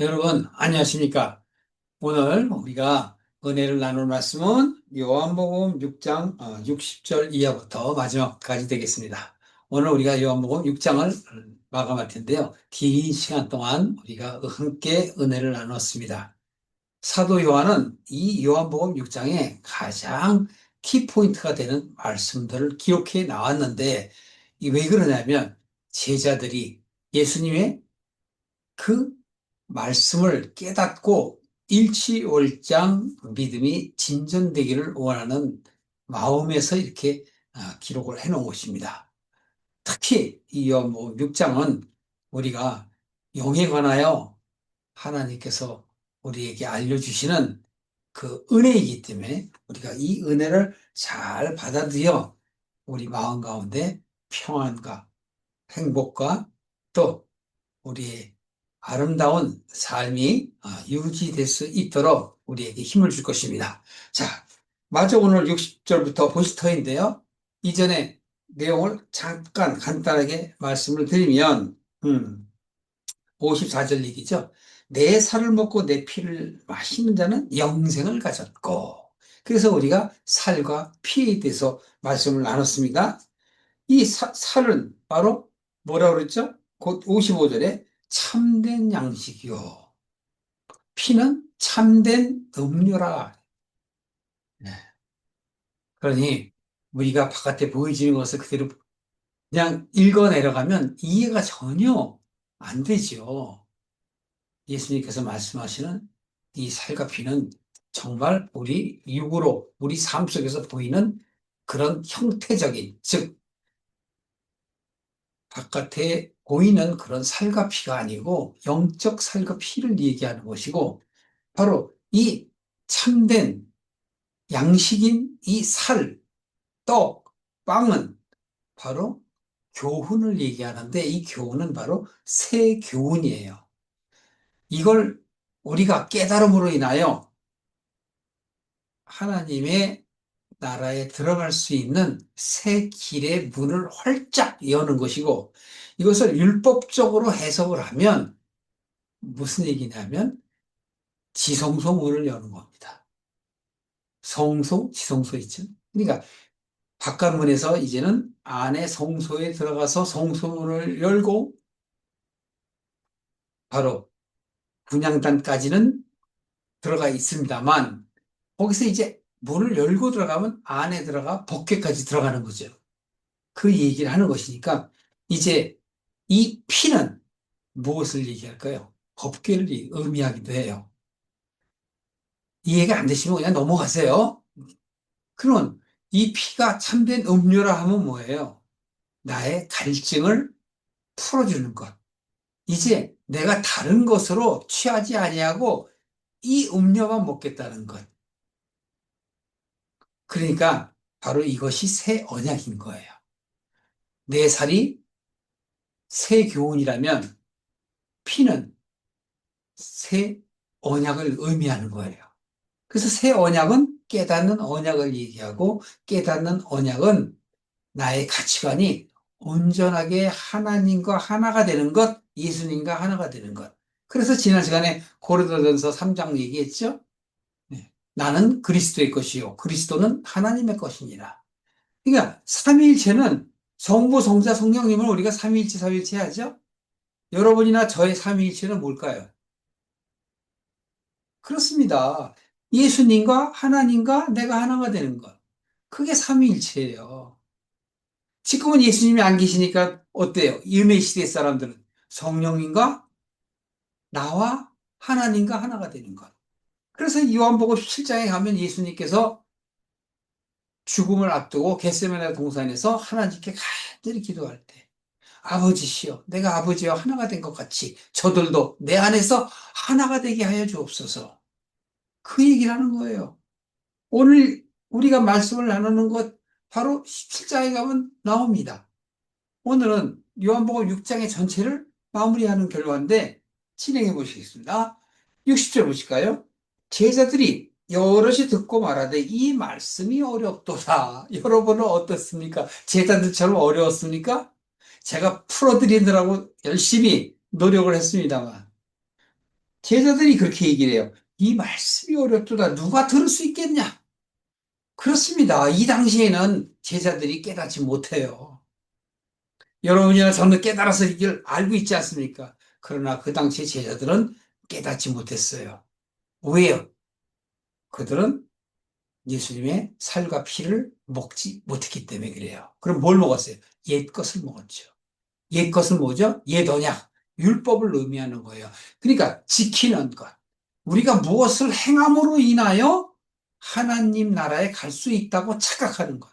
여러분, 안녕하십니까? 오늘 우리가 은혜를 나눌 말씀은 요한복음 6장 60절 이하부터 마지막까지 되겠습니다. 오늘 우리가 요한복음 6장을 마감할 텐데요. 긴 시간 동안 우리가 함께 은혜를 나눴습니다. 사도 요한은 이 요한복음 6장에 가장 키포인트가 되는 말씀들을 기록해 나왔는데, 이왜 그러냐면, 제자들이 예수님의 그 말씀을 깨닫고 일치월장 믿음이 진전되기를 원하는 마음에서 이렇게 아, 기록을 해 놓은 것입니다. 특히 이 요한복음 6장은 우리가 영에 관하여 하나님께서 우리에게 알려주시는 그 은혜이기 때문에 우리가 이 은혜를 잘 받아들여 우리 마음 가운데 평안과 행복과 또 우리의 아름다운 삶이 아, 유지될 수 있도록 우리에게 힘을 줄 것입니다. 자, 마저 오늘 60절부터 보시터인데요. 이전에 내용을 잠깐 간단하게 말씀을 드리면, 음, 54절 얘기죠. 내 살을 먹고 내 피를 마시는 자는 영생을 가졌고, 그래서 우리가 살과 피에 대해서 말씀을 나눴습니다. 이 사, 살은 바로 뭐라고 그랬죠? 곧 55절에 참된 양식이요. 피는 참된 음료라. 네. 그러니 우리가 바깥에 보여지는 것을 그대로 그냥 읽어 내려가면 이해가 전혀 안 되죠. 예수님께서 말씀하시는 이 살과 피는 정말 우리 육으로 우리 삶 속에서 보이는 그런 형태적인 즉 바깥에 보이는 그런 살과 피가 아니고 영적 살과 피를 얘기하는 것이고 바로 이 참된 양식인 이 살, 떡, 빵은 바로 교훈을 얘기하는데 이 교훈은 바로 새 교훈이에요. 이걸 우리가 깨달음으로 인하여 하나님의 나라에 들어갈 수 있는 새 길의 문을 활짝 여는 것이고 이것을 율법적으로 해석을 하면 무슨 얘기냐면 지성소 문을 여는 겁니다. 성소, 지성소 있죠. 그러니까 바깥문에서 이제는 안에 성소에 들어가서 성소문을 열고 바로 분양단까지는 들어가 있습니다만 거기서 이제 문을 열고 들어가면 안에 들어가 복개까지 들어가는 거죠. 그 얘기를 하는 것이니까 이제 이 피는 무엇을 얘기할까요? 법계를 의미하기도 해요. 이해가 안 되시면 그냥 넘어가세요. 그러면 이 피가 참된 음료라 하면 뭐예요? 나의 갈증을 풀어주는 것. 이제 내가 다른 것으로 취하지 아니하고 이 음료만 먹겠다는 것. 그러니까 바로 이것이 새 언약인 거예요. 내 살이 새 교훈이라면 피는 새 언약을 의미하는 거예요. 그래서 새 언약은 깨닫는 언약을 얘기하고 깨닫는 언약은 나의 가치관이 온전하게 하나님과 하나가 되는 것, 예수님과 하나가 되는 것. 그래서 지난 시간에 고린도전서 3장 얘기했죠? 나는 그리스도의 것이요. 그리스도는 하나님의 것이니라. 그러니까 삼위일체는 성부, 성자, 성령님을 우리가 삼위일체, 삼위일체 하죠? 여러분이나 저의 삼위일체는 뭘까요? 그렇습니다. 예수님과 하나님과 내가 하나가 되는 것. 그게 삼위일체예요. 지금은 예수님이 안 계시니까 어때요? 유메 시대 사람들은 성령님과 나와 하나님과 하나가 되는 것. 그래서 요한복음 7장에 가면 예수님께서 죽음을 앞두고 겟세마네 동산에서 하나님께 간절히 기도할 때 아버지시여 내가 아버지와 하나가 된 것 같이 저들도 내 안에서 하나가 되게 하여 주옵소서. 그 얘기를 하는 거예요. 오늘 우리가 말씀을 나누는 것 바로 17장에 가면 나옵니다. 오늘은 요한복음 6장의 전체를 마무리하는 결과인데 진행해 보시겠습니다. 60절 보실까요? 제자들이 여럿이 듣고 말하되 이 말씀이 어렵도다. 여러분은 어떻습니까? 제자들처럼 어려웠습니까? 제가 풀어드리느라고 열심히 노력을 했습니다만 제자들이 그렇게 얘기를 해요. 이 말씀이 어렵도다. 누가 들을 수 있겠냐? 그렇습니다. 이 당시에는 제자들이 깨닫지 못해요. 여러분이나 저는 깨달아서 이걸 알고 있지 않습니까? 그러나 그 당시 제자들은 깨닫지 못했어요. 왜요? 그들은 예수님의 살과 피를 먹지 못했기 때문에 그래요. 그럼 뭘 먹었어요? 옛 것을 먹었죠. 옛 것은 뭐죠? 옛 언약, 율법을 의미하는 거예요. 그러니까 지키는 것. 우리가 무엇을 행함으로 인하여 하나님 나라에 갈 수 있다고 착각하는 것.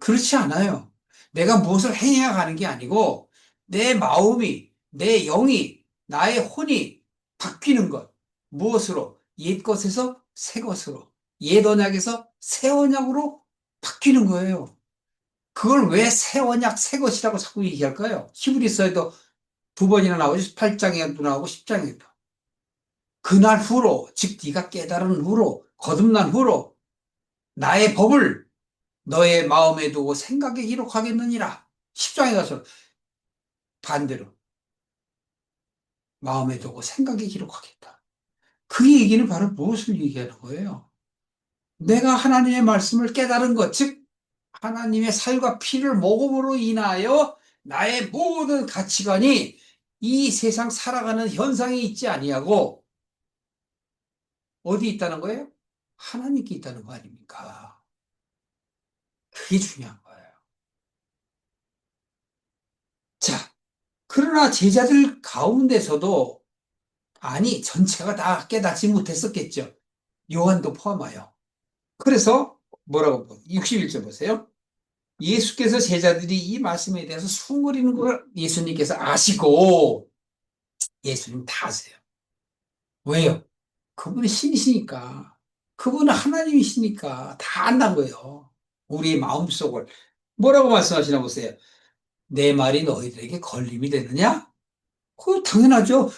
그렇지 않아요. 내가 무엇을 행해야 가는 게 아니고 내 마음이, 내 영이, 나의 혼이 바뀌는 것. 무엇으로? 옛 것에서 새 것으로. 옛 언약에서 새 언약으로 바뀌는 거예요. 그걸 왜 새 언약, 새 것이라고 자꾸 얘기할까요? 히브리서에도 두 번이나 나오죠. 8장에도 나오고 10장에도. 그날 후로, 즉 네가 깨달은 후로, 거듭난 후로 나의 법을 너의 마음에 두고 생각에 기록하겠느니라. 10장에 가서 반대로 마음에 두고 생각에 기록하겠다. 그 얘기는 바로 무엇을 얘기하는 거예요? 내가 하나님의 말씀을 깨달은 것, 즉 하나님의 살과 피를 먹음으로 인하여 나의 모든 가치관이 이 세상 살아가는 현상이 있지 아니하고 어디 있다는 거예요? 하나님께 있다는 거 아닙니까? 그게 중요한 거예요. 자, 그러나 제자들 가운데서도 아니 전체가 다 깨닫지 못했었겠죠. 요한도 포함하여. 그래서 뭐라고 61절 보세요. 예수께서 제자들이 이 말씀에 대해서 숭거리는 걸 예수님께서 아시고 예수님 다 아세요. 왜요? 그분이 신이시니까 그분은 하나님이시니까 다 거예요. 우리의 마음속을 뭐라고 말씀하시나 보세요. 내 말이 너희들에게 걸림이 되느냐? 그 당연하죠.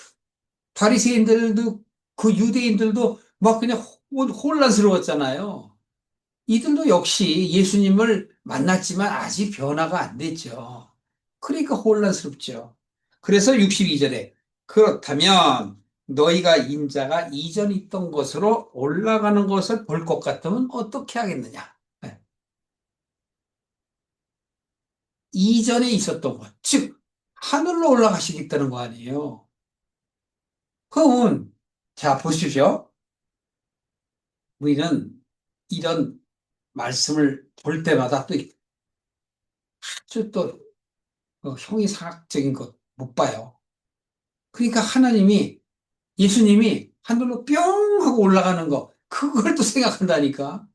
바리새인들도 그 유대인들도 막 그냥 혼란스러웠잖아요. 이들도 역시 예수님을 만났지만 아직 변화가 안 됐죠. 그러니까 혼란스럽죠. 그래서 62절에 그렇다면 너희가 인자가 이전 있던 곳으로 올라가는 것을 볼 것 같으면 어떻게 하겠느냐? 네. 이전에 있었던 것, 즉 하늘로 올라가시겠다는 거 아니에요. 그러면 자 보십시오. 우리는 이런 말씀을 볼 때마다 또 아주 또 어, 형이상학적인 것 못 봐요. 그러니까 하나님이 예수님이 하늘로 뿅 하고 올라가는 거 그걸 또 생각한다니까.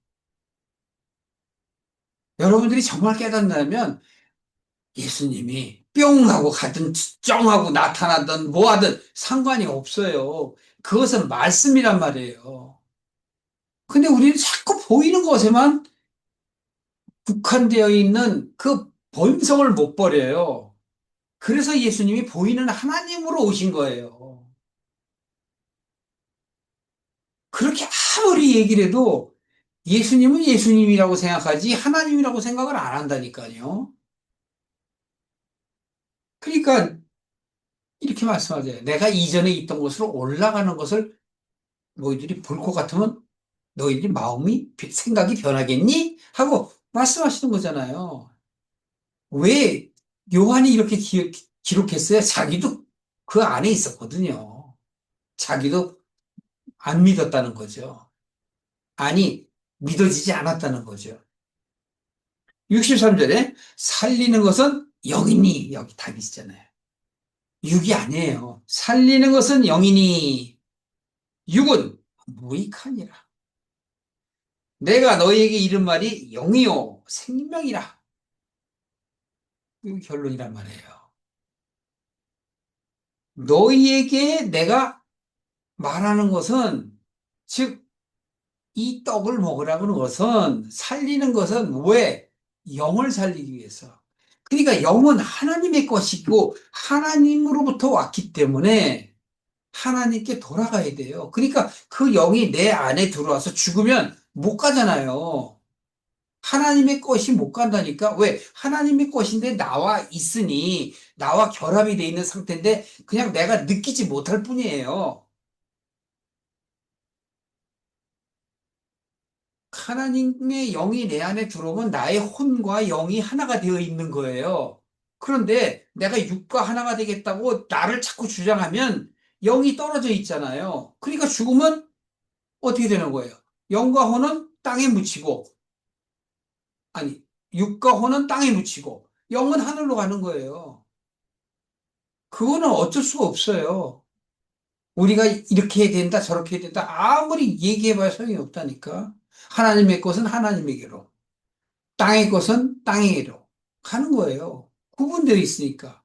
여러분들이 정말 깨닫는다면 예수님이 뿅 하고 가든 쩡 하고 나타나든 뭐 하든 상관이 없어요. 그것은 말씀이란 말이에요. 근데 우리는 자꾸 보이는 것에만 국한되어 있는 그 본성을 못 버려요. 그래서 예수님이 보이는 하나님으로 오신 거예요. 그렇게 아무리 얘기를 해도 예수님은 예수님이라고 생각하지 하나님이라고 생각을 안 한다니까요. 그러니까 이렇게 말씀하세요. 내가 이전에 있던 곳으로 올라가는 것을 너희들이 볼 것 같으면 너희들이 마음이 생각이 변하겠니? 하고 말씀하시는 거잖아요. 왜 요한이 이렇게 기, 기록했어요? 자기도 그 안에 있었거든요. 자기도 안 믿었다는 거죠. 아니, 믿어지지 않았다는 거죠. 63절에 살리는 것은 영이니 여기 답이 있잖아요. 육이 아니에요. 살리는 것은 영이니 육은 무익하니라. 내가 너희에게 이른 말이 영이요 생명이라. 이 결론이란 말이에요. 너희에게 내가 말하는 것은 즉 이 떡을 먹으라는 것은 살리는 것은 왜 영을 살리기 위해서. 그러니까 영은 하나님의 것이고 하나님으로부터 왔기 때문에 하나님께 돌아가야 돼요. 그러니까 그 영이 내 안에 들어와서 죽으면 못 가잖아요. 하나님의 것이 못 간다니까? 왜? 하나님의 것인데 나와 있으니, 나와 결합이 돼 있는 상태인데, 그냥 내가 느끼지 못할 뿐이에요. 하나님의 영이 내 안에 들어오면 나의 혼과 영이 하나가 되어 있는 거예요. 그런데 내가 육과 하나가 되겠다고 나를 자꾸 주장하면 영이 떨어져 있잖아요. 그러니까 죽으면 어떻게 되는 거예요? 영과 혼은 땅에 묻히고, 아니, 육과 혼은 땅에 묻히고, 영은 하늘로 가는 거예요. 그거는 어쩔 수가 없어요. 우리가 이렇게 해야 된다, 저렇게 해야 된다, 아무리 얘기해봐야 소용이 없다니까. 하나님의 것은 하나님에게로, 땅의 것은 땅에게로 가는 거예요. 구분되어 있으니까.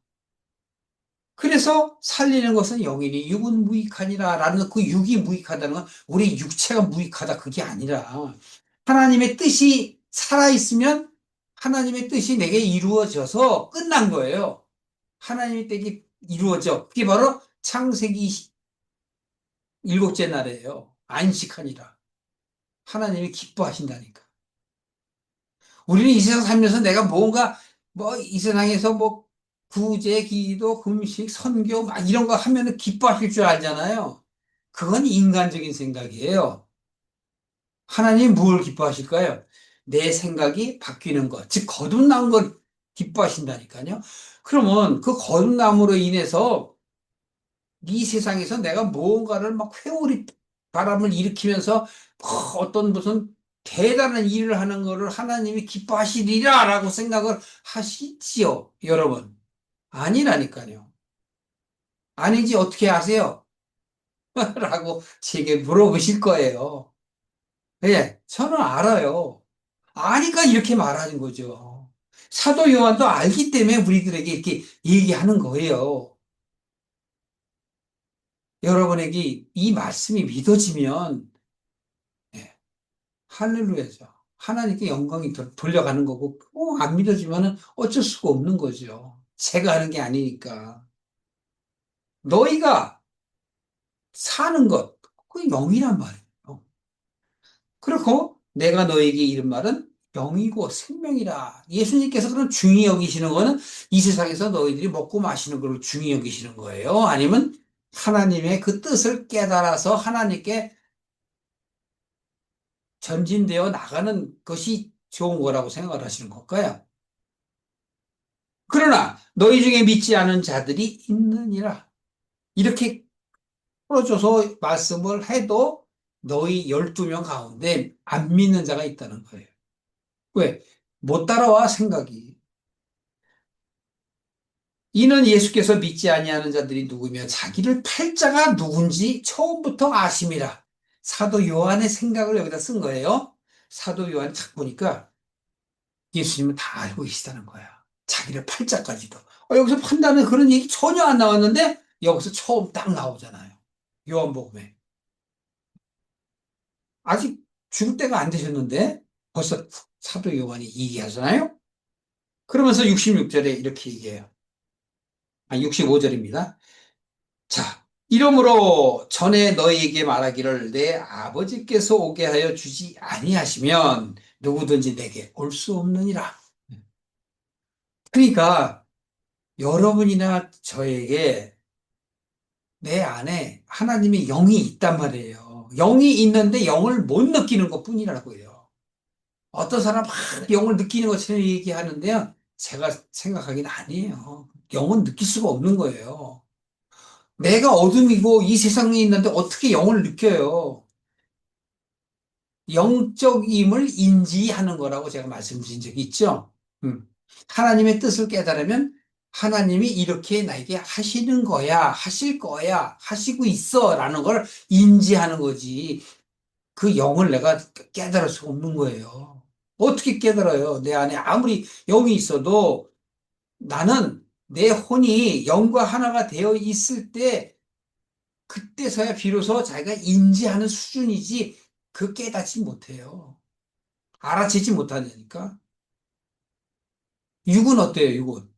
그래서 살리는 것은 영이니 육은 무익하니라 라는 그 육이 무익하다는 건 우리 육체가 무익하다 그게 아니라 하나님의 뜻이 살아있으면 하나님의 뜻이 내게 이루어져서 끝난 거예요. 하나님의 뜻이 이루어져. 그게 바로 창세기 일곱째 날이에요. 안식하니라. 하나님이 기뻐하신다니까. 우리는 이 세상 살면서 내가 뭔가 뭐 이 세상에서 뭐 구제, 기도, 금식, 선교 막 이런 거 하면은 기뻐하실 줄 알잖아요. 그건 인간적인 생각이에요. 하나님 뭘 기뻐하실까요? 내 생각이 바뀌는 것, 즉 거듭난 걸 기뻐하신다니까요. 그러면 그 거듭남으로 인해서 이 세상에서 내가 무언가를 막 회오리 바람을 일으키면서 뭐 어떤 무슨 대단한 일을 하는 것을 하나님이 기뻐하시리라 라고 생각을 하시지요, 여러분. 아니라니까요. 아닌지 어떻게 아세요? 라고 제게 물어보실 거예요. 예, 저는 알아요. 아니까 이렇게 말하는 거죠. 사도 요한도 알기 때문에 우리들에게 이렇게 얘기하는 거예요. 여러분에게 이 말씀이 믿어지면 예, 할렐루야죠. 하나님께 영광이 돌려가는 거고 어, 안 믿어지면 어쩔 수가 없는 거죠. 제가 하는 게 아니니까. 너희가 사는 것, 그 영이란 말이에요. 그렇고 내가 너에게 이른 말은 영이고 생명이라. 예수님께서 그런 중히 여기시는 거는 이 세상에서 너희들이 먹고 마시는 걸 중히 여기시는 거예요? 아니면 하나님의 그 뜻을 깨달아서 하나님께 전진되어 나가는 것이 좋은 거라고 생각을 하시는 걸까요? 그러나 너희 중에 믿지 않은 자들이 있느니라. 이렇게 풀어줘서 말씀을 해도 너희 12명 가운데 안 믿는 자가 있다는 거예요. 왜? 못 따라와 생각이. 이는 예수께서 믿지 아니하는 자들이 누구며 자기를 팔자가 누군지 처음부터 아심이라. 사도 요한의 생각을 여기다 쓴 거예요. 사도 요한 딱 보니까 예수님은 다 알고 계시다는 거야. 자기를 팔자까지도. 어, 여기서 판다는 그런 얘기 전혀 안 나왔는데 여기서 처음 딱 나오잖아요. 요한복음에. 아직 죽을 때가 안 되셨는데 벌써 사도 요한이 얘기하잖아요. 그러면서 66절에 이렇게 얘기해요. 아, 65절입니다. 자, 이러므로 전에 너희에게 말하기를 내 아버지께서 오게 하여 주지 아니하시면 누구든지 내게 올 수 없느니라. 그러니까 여러분이나 저에게 내 안에 하나님의 영이 있단 말이에요. 영이 있는데 영을 못 느끼는 것 뿐이라고요. 어떤 사람 막 영을 느끼는 것처럼 얘기하는데요. 제가 생각하기는 아니에요. 영은 느낄 수가 없는 거예요. 내가 어둠이고 이 세상에 있는데 어떻게 영을 느껴요? 영적임을 인지하는 거라고 제가 말씀드린 적이 있죠. 음. 하나님의 뜻을 깨달으면 하나님이 이렇게 나에게 하시는 거야, 하실 거야, 하시고 있어 라는 걸 인지하는 거지. 그 영을 내가 깨달을 수 없는 거예요. 어떻게 깨달아요? 내 안에 아무리 영이 있어도 나는 내 혼이 영과 하나가 되어 있을 때 그때서야 비로소 자기가 인지하는 수준이지 그 깨닫지 못해요. 알아채지 못하니까. 육은 어때요, 육은?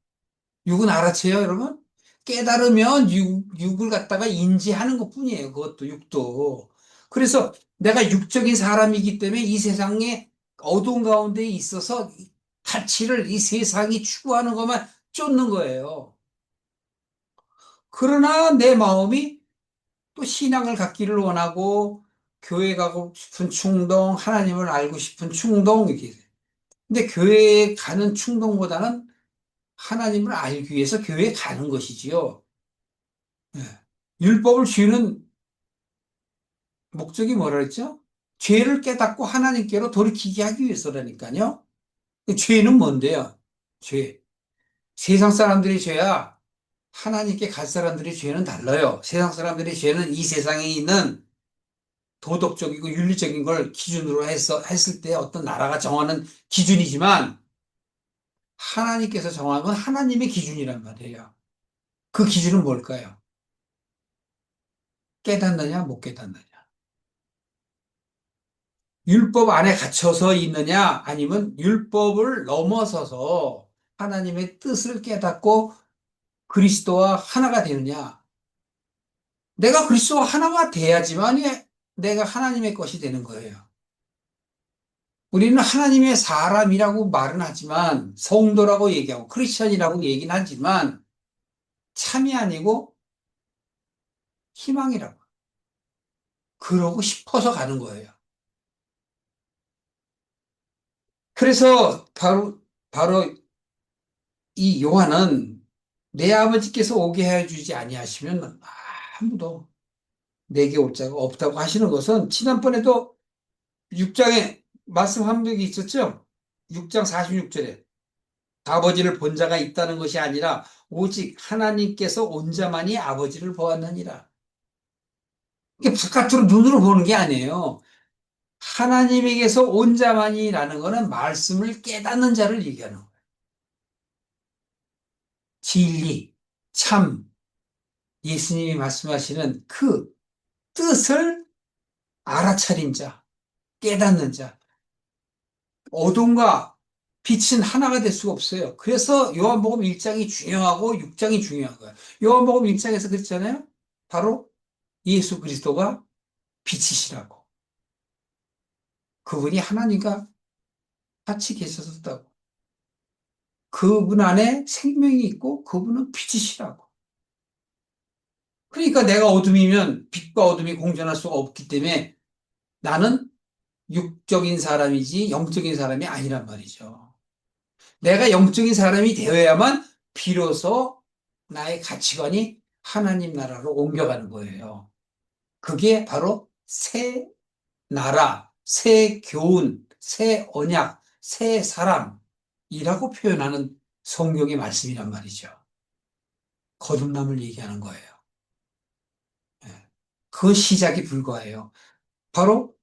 육은 알아채요, 여러분? 깨달으면 육, 육을 갖다가 인지하는 것 뿐이에요. 그것도 육도. 그래서 내가 육적인 사람이기 때문에 이 세상에 어두운 가운데 있어서 가치를 이 세상이 추구하는 것만 쫓는 거예요. 그러나 내 마음이 또 신앙을 갖기를 원하고 교회 가고 싶은 충동, 하나님을 알고 싶은 충동 이렇게. 근데 교회에 가는 충동보다는 하나님을 알기 위해서 교회에 가는 것이지요. 예. 율법을 지는 목적이 뭐라 그랬죠? 죄를 깨닫고 하나님께로 돌이키게 하기 위해서라니까요. 그 죄는 뭔데요? 죄. 세상 사람들의 죄야 하나님께 갈 사람들의 죄는 달라요. 세상 사람들의 죄는 이 세상에 있는 도덕적이고 윤리적인 걸 기준으로 해서 했을 때 어떤 나라가 정하는 기준이지만 하나님께서 정한 건 하나님의 기준이란 말이에요. 그 기준은 뭘까요? 깨닫느냐, 못 깨닫느냐. 율법 안에 갇혀서 있느냐, 아니면 율법을 넘어서서 하나님의 뜻을 깨닫고 그리스도와 하나가 되느냐. 내가 그리스도와 하나가 돼야지만 내가 하나님의 것이 되는 거예요. 우리는 하나님의 사람이라고 말은 하지만 성도라고 얘기하고 크리스천이라고 얘기는 하지만 참이 아니고 희망이라고. 그러고 싶어서 가는 거예요. 그래서 바로 바로 이 요한은 내 아버지께서 오게 해 주지 아니하시면 아무도 내게 올 자가 없다고 하시는 것은 지난번에도 6장에 말씀한 적이 있었죠? 6장 46절에 아버지를 본 자가 있다는 것이 아니라 오직 하나님께서 온 자만이 아버지를 보았느니라. 이게 바깥으로 눈으로 보는 게 아니에요. 하나님에게서 온 자만이라는 것은 말씀을 깨닫는 자를 얘기하는 거예요. 진리, 참, 예수님이 말씀하시는 그 뜻을 알아차린 자, 깨닫는 자, 어둠과 빛은 하나가 될 수가 없어요. 그래서 요한복음 1장이 중요하고 6장이 중요한 거예요. 요한복음 1장에서 그랬잖아요. 바로 예수 그리스도가 빛이시라고. 그분이 하나님과 같이 계셨었다고. 그분 안에 생명이 있고 그분은 빛이시라고. 그러니까 내가 어둠이면 빛과 어둠이 공존할 수가 없기 때문에 나는 육적인 사람이지 영적인 사람이 아니란 말이죠. 내가 영적인 사람이 되어야만 비로소 나의 가치관이 하나님 나라로 옮겨가는 거예요. 그게 바로 새 나라, 새 교훈, 새 언약, 새 사람 이라고 표현하는 성경의 말씀이란 말이죠. 거듭남을 얘기하는 거예요. 예. 그 시작이 불과해요. 바로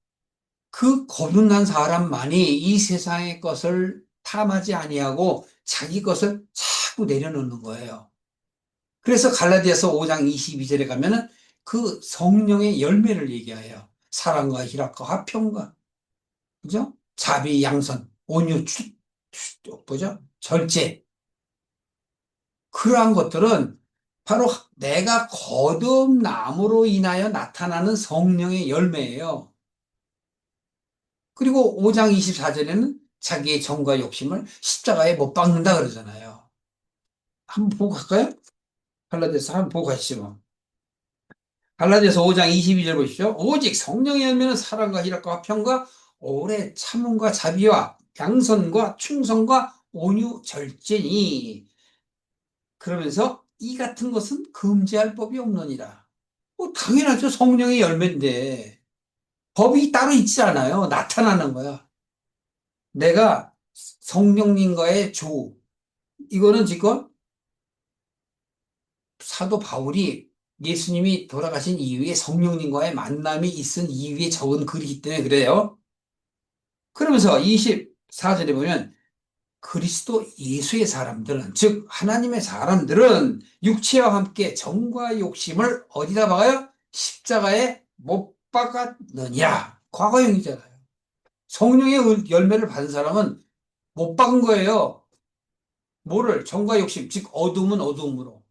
그 거듭난 사람만이 이 세상의 것을 탐하지 아니하고 자기 것을 자꾸 내려놓는 거예요. 그래서 갈라디아서 5장 22절에 가면은 그 성령의 열매를 얘기해요. 사랑과 희락과 화평과 그죠? 자비, 양선, 온유, 뭐죠? 절제. 그러한 것들은 바로 내가 거듭남으로 인하여 나타나는 성령의 열매예요. 그리고 5장 24절에는 자기의 정과 욕심을 십자가에 못 박는다 그러잖아요. 한번 보고 갈까요? 갈라디아서 한번 보고 가시죠. 갈라디아서 5장 22절 보십시오. 오직 성령의 열매는 사랑과 희락과 화평과 오래 참음과 자비와 양선과 충성과 온유 절제니 그러면서 이 같은 것은 금지할 법이 없느니라. 뭐 당연하죠. 성령의 열매인데 법이 따로 있지 않아요. 나타나는 거야. 내가 성령님과의 조, 이거는 지금 사도 바울이 예수님이 돌아가신 이후에 성령님과의 만남이 있은 이후에 적은 글이기 때문에 그래요. 그러면서 24절에 보면 그리스도 예수의 사람들은, 즉, 하나님의 사람들은 육체와 함께 정과 욕심을 어디다 박아요? 십자가에 못 박았느냐? 과거형이잖아요. 성령의 열매를 받은 사람은 못 박은 거예요. 뭐를? 정과 욕심, 즉 어둠은 어둠으로.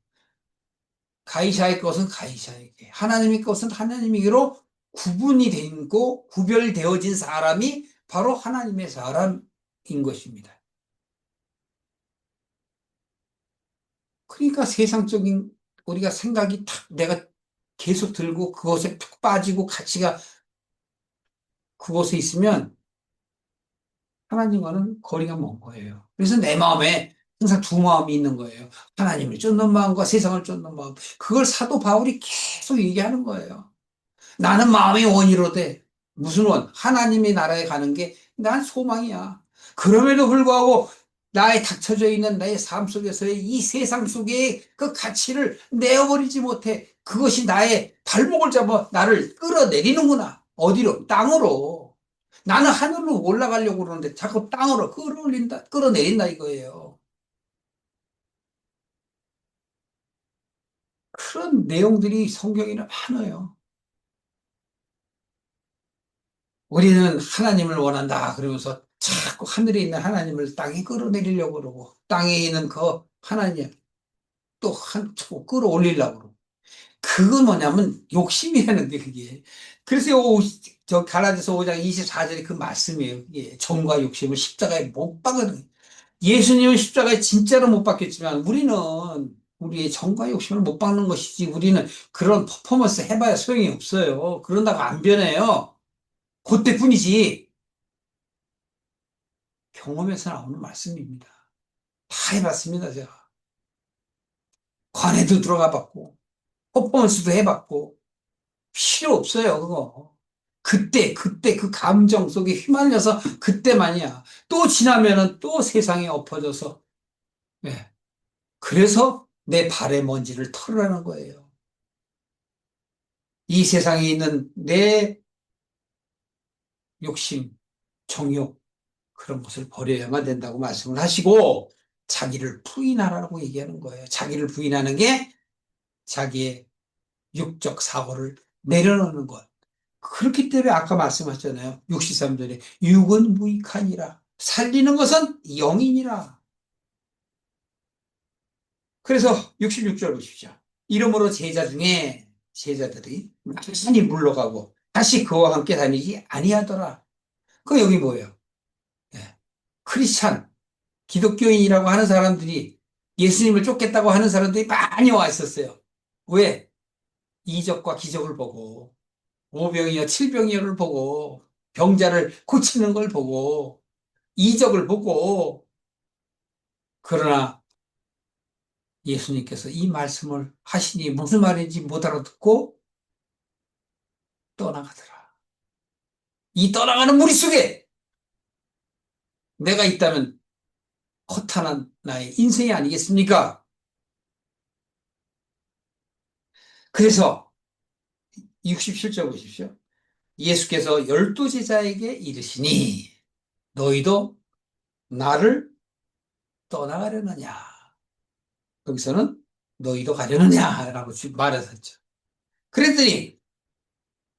가이샤의 것은 가이샤에게, 하나님의 것은 하나님에게로 구분이 되고 구별되어진 사람이 바로 하나님의 사람 인 것입니다. 그러니까 세상적인 우리가 생각이 탁 내가 계속 들고 그것에 푹 빠지고 가치가 그곳에 있으면 하나님과는 거리가 먼 거예요. 그래서 내 마음에 항상 두 마음이 있는 거예요. 하나님을 쫓는 마음과 세상을 쫓는 마음. 그걸 사도 바울이 계속 얘기하는 거예요. 나는 마음의 원이로 돼. 무슨 원? 하나님의 나라에 가는 게 난 소망이야. 그럼에도 불구하고 나의 닥쳐져 있는 나의 삶 속에서의 이 세상 속의 그 가치를 내어버리지 못해. 그것이 나의 발목을 잡아 나를 끌어내리는구나. 어디로? 땅으로. 나는 하늘로 올라가려고 그러는데 자꾸 땅으로 끌어올린다, 끌어내린다 이거예요. 그런 내용들이 성경에는 많아요. 우리는 하나님을 원한다. 그러면서 자꾸 하늘에 있는 하나님을 땅에 끌어내리려고 그러고, 땅에 있는 그 하나님 또 한, 또 끌어올리려고 그러고. 그건 뭐냐면 욕심이라는데, 그게. 그래서 오, 저 가라데서 5장 24절에 그 말씀이에요. 예, 정과 욕심을 십자가에 못 박은. 예수님은 십자가에 진짜로 못 박혔지만, 우리는 우리의 정과 욕심을 못 박는 것이지, 우리는 그런 퍼포먼스 해봐야 소용이 없어요. 그런다고 안 변해요. 그때뿐이지 경험에서 나오는 말씀입니다. 다 해봤습니다, 제가. 관에도 들어가 봤고, 퍼포먼스도 해봤고, 필요 없어요, 그거. 그때, 그때 그 감정 속에 휘말려서 그때만이야. 또 지나면은 또 세상에 엎어져서, 네. 그래서 내 발의 먼지를 털으라는 거예요. 이 세상에 있는 내 욕심, 정욕 그런 것을 버려야만 된다고 말씀을 하시고 자기를 부인하라고 얘기하는 거예요. 자기를 부인하는 게 자기의 육적 사고를 내려놓는 것. 그렇기 때문에 아까 말씀하셨잖아요. 63절에 육은 무익하니라. 살리는 것은 영이니라. 그래서 66절 보십시오. 이름으로 제자 중에 제자들이 많이 물러가고 다시 그와 함께 다니지 아니하더라. 그 여기 뭐예요? 예. 크리스찬, 기독교인이라고 하는 사람들이 예수님을 쫓겠다고 하는 사람들이 많이 와 있었어요. 왜? 이적과 기적을 보고, 오병이어 칠병이어를 보고, 병자를 고치는 걸 보고, 이적을 보고, 그러나 예수님께서 이 말씀을 하시니 무슨 말인지 못 알아듣고 떠나가더라. 이 떠나가는 무리 속에 내가 있다면 허탄한 나의 인생이 아니겠습니까? 그래서 67절 보십시오. 예수께서 열두 제자에게 이르시니 너희도 나를 떠나가려느냐. 거기서는 너희도 가려느냐라고 말했었죠. 그랬더니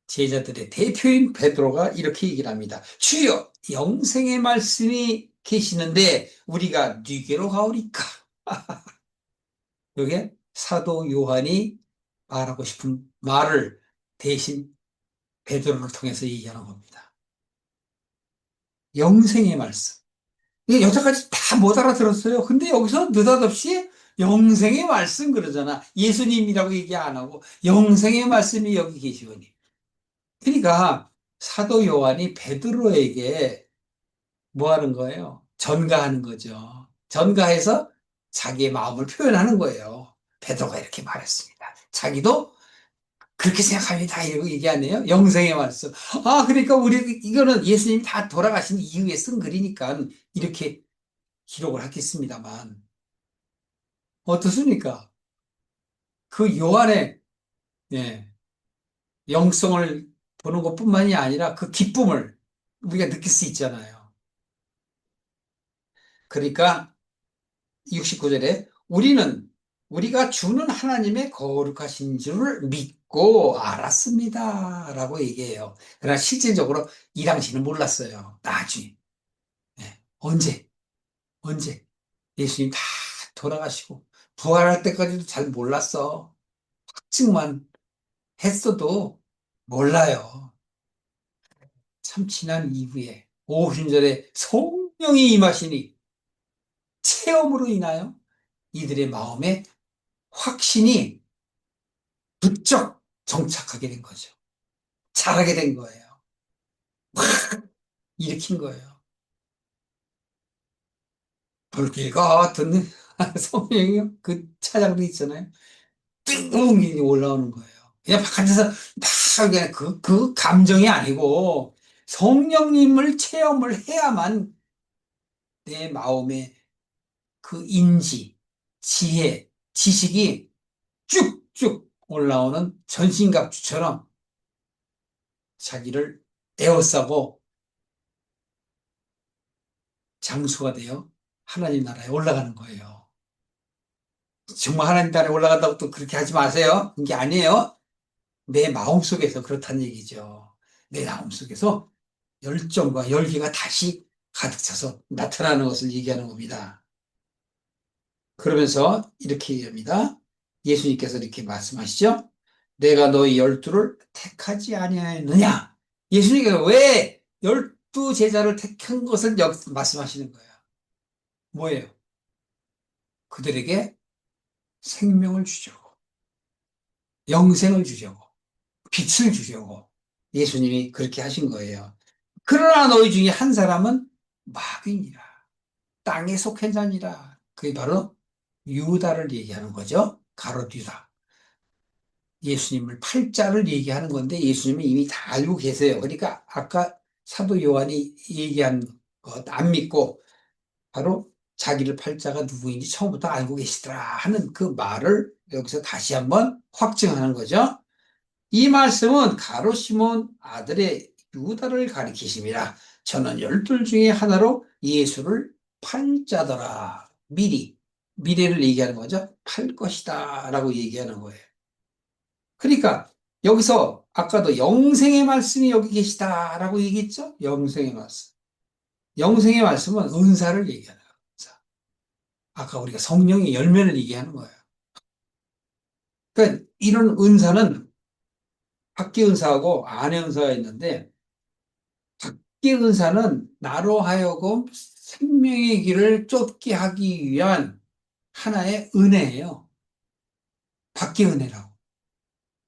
제자들의 대표인 베드로가 이렇게 얘기를 합니다. 주여 영생의 말씀이 계시는데 우리가 뉘게로 가오리까? 이게 사도 요한이 말하고 싶은 말을 대신 베드로를 통해서 얘기하는 겁니다. 영생의 말씀. 이게 여태까지 다 못 알아들었어요. 근데 여기서 느닷없이 영생의 말씀 그러잖아. 예수님이라고 얘기 안 하고 영생의 말씀이 여기 계시오니. 그러니까 사도 요한이 베드로에게 뭐 하는 거예요? 전가하는 거죠. 전가해서 자기의 마음을 표현하는 거예요. 베드로가 이렇게 말했습니다. 자기도 그렇게 생각합니다. 이러고 얘기하네요. 영생의 말씀. 아, 그러니까 우리, 이거는 예수님이 다 돌아가신 이후에 쓴 글이니까 이렇게 기록을 하겠습니다만. 어떻습니까? 그 요한의, 예, 영성을 보는 것뿐만이 아니라 그 기쁨을 우리가 느낄 수 있잖아요. 그러니까 69절에 우리는 우리가 주는 하나님의 거룩하신 줄을 믿고 알았습니다. 라고 얘기해요. 그러나 실질적으로 이 당시는 몰랐어요. 나중에. 네. 언제? 언제? 예수님 다 돌아가시고 부활할 때까지도 잘 몰랐어. 확증만 했어도 몰라요. 참 지난 이후에 오순절에 성령이 임하시니 체험으로 인하여 이들의 마음에 확신이 부쩍 정착하게 된 거죠. 잘하게 된 거예요. 확 일으킨 거예요. 불길 같은 성령이 그 차장도 있잖아요. 뜬금이 올라오는 거예요. 그냥 바깥에서 막 그, 그 감정이 아니고 성령님을 체험을 해야만 내 마음에 그 인지, 지혜, 지식이 쭉쭉 올라오는 전신갑주처럼 자기를 에워싸고 장수가 되어 하나님 나라에 올라가는 거예요. 정말 하나님 나라에 올라간다고 또 그렇게 하지 마세요. 그게 아니에요. 내 마음속에서 그렇다는 얘기죠. 내 마음속에서 열정과 열기가 다시 가득 차서 나타나는 것을 얘기하는 겁니다. 그러면서 이렇게 얘기합니다. 예수님께서 이렇게 말씀하시죠. 내가 너희 열두를 택하지 아니하였느냐? 예수님께서 왜 열두 제자를 택한 것을 말씀하시는 거예요. 뭐예요? 그들에게 생명을 주려고, 영생을 주려고, 빛을 주려고 예수님이 그렇게 하신 거예요. 그러나 너희 중에 한 사람은 마귀니라. 땅에 속한 자니라. 그게 바로 유다를 얘기하는 거죠. 가롯 유다. 예수님을 팔자를 얘기하는 건데 예수님은 이미 다 알고 계세요. 그러니까 아까 사도 요한이 얘기한 것 안 믿고 바로 자기를 팔자가 누구인지 처음부터 알고 계시더라 하는 그 말을 여기서 다시 한번 확증하는 거죠. 이 말씀은 가로 시몬 아들의 유다를 가리키십니다. 저는 열둘 중에 하나로 예수를 팔 자더라. 미리 미래를 얘기하는 거죠. 팔 것이다 라고 얘기하는 거예요. 그러니까 여기서 아까도 영생의 말씀이 여기 계시다 라고 얘기했죠. 영생의 말씀. 영생의 말씀은 은사를 얘기하는 거예요. 아까 우리가 성령의 열매를 얘기하는 거예요. 그러니까 이런 은사는 밖의 은사하고 안의 은사가 있는데 밖의 은사는 나로 하여금 생명의 길을 쫓게 하기 위한 하나의 은혜예요. 밖의 은혜라고.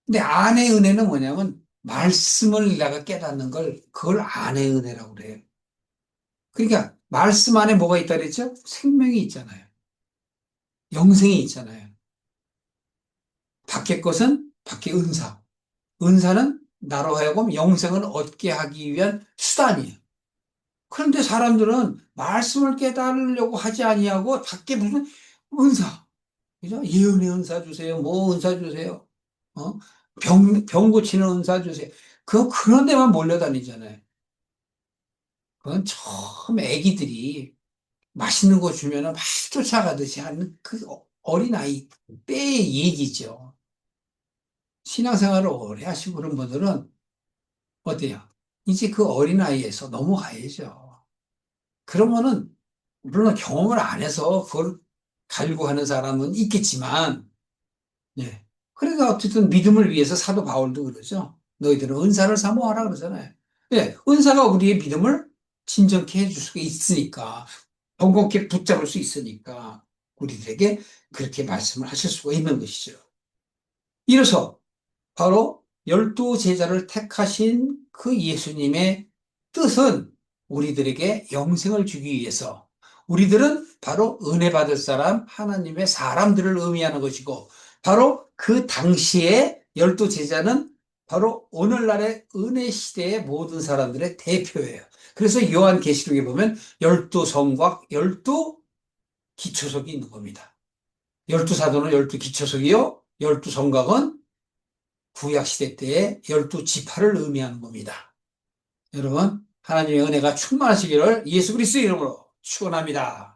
근데 안의 은혜는 뭐냐면 말씀을 내가 깨닫는 걸 그걸 안의 은혜라고 그래요. 그러니까 말씀 안에 뭐가 있다 그랬죠? 생명이 있잖아요. 영생이 있잖아요. 밖의 것은 밖의 은사. 은사는 나로 하여금 영생을 얻게 하기 위한 수단이에요. 그런데 사람들은 말씀을 깨달으려고 하지 아니하고 밖에 무슨 은사, 그죠? 예언의 은사 주세요. 뭐 은사 주세요. 어? 병, 병 고치는 은사 주세요. 그, 그런 데만 몰려다니잖아요. 그건 처음 애기들이 맛있는 거 주면은 막 쫓아가듯이 하는 그 어린아이 때의 얘기죠. 신앙생활을 오래 하시고 그런 분들은 어때요? 이제 그 어린아이에서 넘어가야죠. 그러면은, 물론 경험을 안 해서 그걸 가려고 하는 사람은 있겠지만, 예. 그러니까 어쨌든 믿음을 위해서 사도 바울도 그러죠. 너희들은 은사를 사모하라 그러잖아요. 예. 은사가 우리의 믿음을 진정케 해줄 수가 있으니까, 번곡게 붙잡을 수 있으니까, 우리들에게 그렇게 말씀을 하실 수가 있는 것이죠. 이래서 바로 열두 제자를 택하신 그 예수님의 뜻은 우리들에게 영생을 주기 위해서 우리들은 바로 은혜 받을 사람 하나님의 사람들을 의미하는 것이고 바로 그 당시에 열두 제자는 바로 오늘날의 은혜 시대의 모든 사람들의 대표예요. 그래서 요한 계시록에 보면 열두 성과 열두 기초석이 있는 겁니다. 열두 사도는 열두 기초석이요. 열두 성곽은 구약시대 때의 열두 지파를 의미하는 겁니다. 여러분, 하나님의 은혜가 충만하시기를 예수 그리스도 이름으로 축원합니다.